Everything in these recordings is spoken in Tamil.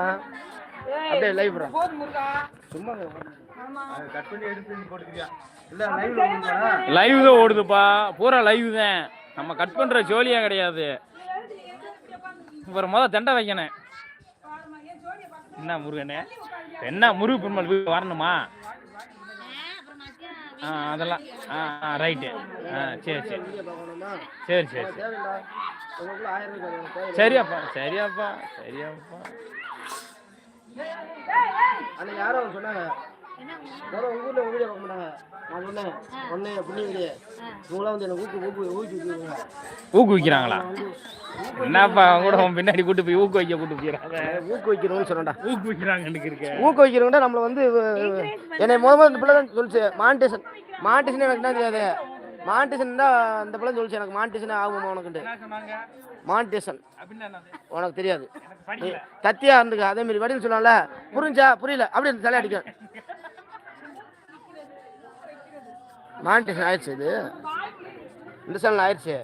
அப்படியே லைவ் சும்மா கட் பண்ணி எடுத்து நீ போட்டுக்கிறியா? இல்ல லைவ்ல ஓடுங்களா லைவ் தான் ஓடுதுப்பா. பூரா லைவ் தான். நம்ம கட் பண்ற ஜோலியா கிடையாது. இவர் முத தண்டை வைக்கணும். என்ன முருகனே என்ன? முருகு பெருமாள் வீடு வரணுமா? ஆ அதெல்லாம். ஆ ஆ ரைட்டு ஆ சரி சரி. சரி சரி சரி. சரியாப்பா சரியாப்பா சரியாப்பா. யாரோ சொன்னாங்க. யாரோ உங்க ஊர்ல வீடியோ பார்க்க மாட்டாங்க. நான் சொன்னேன் ஒன்னே புண்ணியகிரி உங்களாம் வந்து எனக்கு ஊக்கு ஊக்கு ஊக்கி விட்டுருங்க ஊக்குவிக்கிறாங்களா? என்னப்பா அவங்க கூட பின்னாடி கூட்டு போய் ஊக்குவிக்க கூட்டு போயிடறாங்க. ஊக்குவிக்கிறோம்னு சொன்னேன்டா. ஊக்குவிக்கிறாங்கன்னு இருக்க ஊக்குவிக்கிறவங்க நம்மள வந்து என்னை முத முதல்ல இந்த பிள்ளை தான் சொல்லிச்சு. மானிட்டேஷன் மானிட்டேஷன் எனக்கு என்ன தெரியாது. மானிட்டேஷன் தான் இந்த பிள்ளை சொல்லிச்சு. எனக்கு மானிட்டேஷன் ஆகுமா அப்படின்னா என்னது? உனக்கு தெரியாது. கத்தியா இருந்துக்க. அதே மாதிரி வடிவில் சொல்லலாம்ல புரிஞ்சா புரியல அப்படி தலை அடிக்கும் மானிட்டேஷன் ஆயிடுச்சு இது. இந்த சேனல் ஆயிடுச்சு.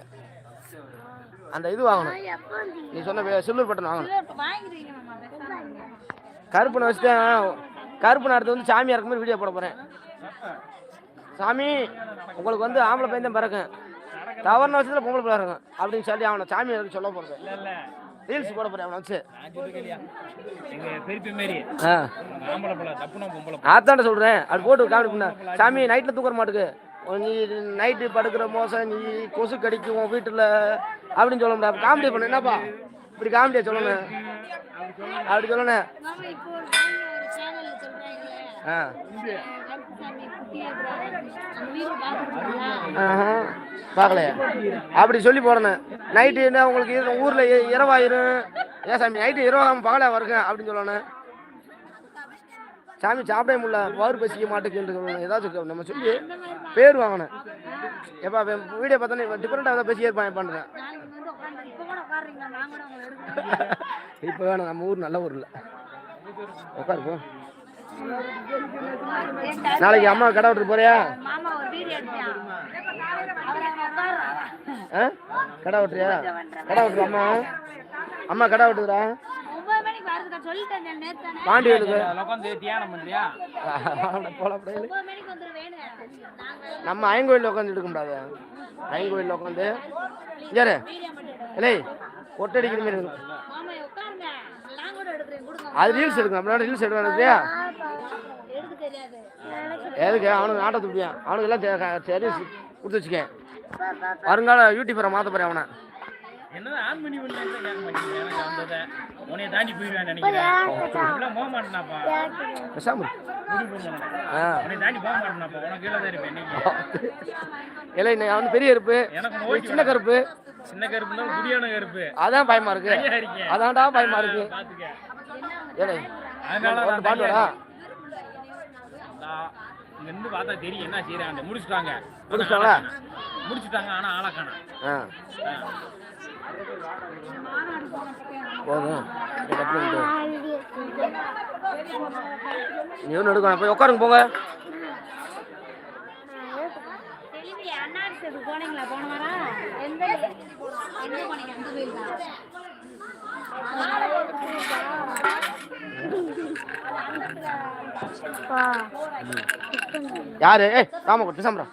அந்த இது வாங்கணும். நீ சொன்ன சில்வர் பட்டன் வாங்கணும். கருப்பனை வச்சுட்டேன். கருப்பனை அடுத்து வந்து சாமி இறக்கும் மாதிரி வீடியோ போட போகிறேன் சாமி உங்களுக்கு வந்து ஆம்பளை பையன் தான் பிறக்கும். தவறுன வருஷத்தில் பொம்பளை பிள்ளை இருக்கும். அப்படின்னு சொல்லி அவனை சாமி இறக்க சொல்ல போகிறது இல்ல இல்ல. ரீல்ஸ் போட போகிறேன் அவனை வச்சு. நான் சொல்லிருக்கேன் எங்க பெரியப்ப மாரி ஆ. ஆம்பளை பிள்ளை தப்புனா பொம்பளை அதான்டா சொல்கிறேன் அது போட்டு காமெடி பண்ண. சாமி நைட்டில் தூக்குற மாட்டுக்கு. நீ நைட்டு படுக்கிற மோசம் நீ கொசு கடிக்கும் உன் வீட்டில். அப்படின்னு சொல்ல முடியாது காமெடி பண்ண. என்னப்பா? இப்படி காமெடியாக சொல்லணும். அப்படி சொல்லணும். பார்க்கலையா? அப்படி சொல்லி போடணும். நைட்டு என்ன உங்களுக்கு ஊரில் இரவாயிரும். ஏன் சாமி நைட்டு இரவாகாம பகலாக வருங்க அப்படின்னு சொல்லணும். சாமி சாப்பிடவே முடியல. பவர் பசிக்க மாட்டேங்குன்னு ஏதாச்சும் நம்ம சொல்லி பேர் வாங்கணும். எப்பா வீடியோ பார்த்தோன்னே டிஃப்ரெண்ட்டாக ஏதாவது பேசி ஏற்பாடு பண்ணுறேன் இப்போ வேணும். நம்ம ஊர் நல்ல ஊர் இல்லை. உட்காரு போ. நாளைக்கு அம்மா கடை விட்டு போறியா? கடை விட்டுறியா? கடை விட்டுரு அம்மா. அம்மா கடை விட்டுதுடா. பாண்டி நம்ம ஐங்கோயிலில் உட்காந்து எடுக்க முடியாது. ஐங்கோயிலில் உட்காந்து யாரு இல்லை ஒட்டடிக்கிற மாதிரி அது ரீல்ஸ் எடுக்கணும் அப்படின்னா ரீல்ஸ் எடுக்கணும் எதுக்கு? அவனுக்கு ஆட்ட துப்பியான் அவனுக்கு எல்லாம் சரி கொடுத்து வச்சுக்க வருங்கால யூடியூபரை மாற்ற போறேன் அவனை. என்னதான் ஆன் பண்ணி பண்ணி கேட்க மாட்டேங்கிறேன் எனக்கு வந்ததை உன்னைய தாண்டி போயிடுவேன் நினைக்கிறேன். இப்பெல்லாம் போக மாட்டேனாப்பா. பேசாம இரு. முடிவு பண்ணேன் ஆ. உன்னை தாண்டி போக மாட்டேனாப்பா. உனக்கு கீழே தான் இருப்பேன் இன்னைக்கு. இல்லை இன்னைக்கு அவன் பெரிய கருப்பு. எனக்கு சின்ன கருப்பு. சின்ன கருப்பு அதான் பயமா இருக்கு. அதான்டா பயமா இருக்கு. பாத்துக்க. ஏலே அதனால ஒரு நான் பாட்டு தனியா வாடா நான் இங்க இருந்து பார்த்தா தெரியும் என்ன செய்யறாங்க முடிச்சுட்டாங்க. முடிச்சிட்டாங்களா? ஆளை- முடிச்சுட்டாங்க ஆனா ஆளக்கான ஆ. போதும். ஒன்று எடுக்கணும். போய் உட்காருங்க போங்க. செல்வி அண்ணாடிக்கு போனீங்களா போன வாரம் எந்த எங்க போனீங்க அந்த கோயில் யாரு? ஏய் ராம கொட்டு சாம்பிரம்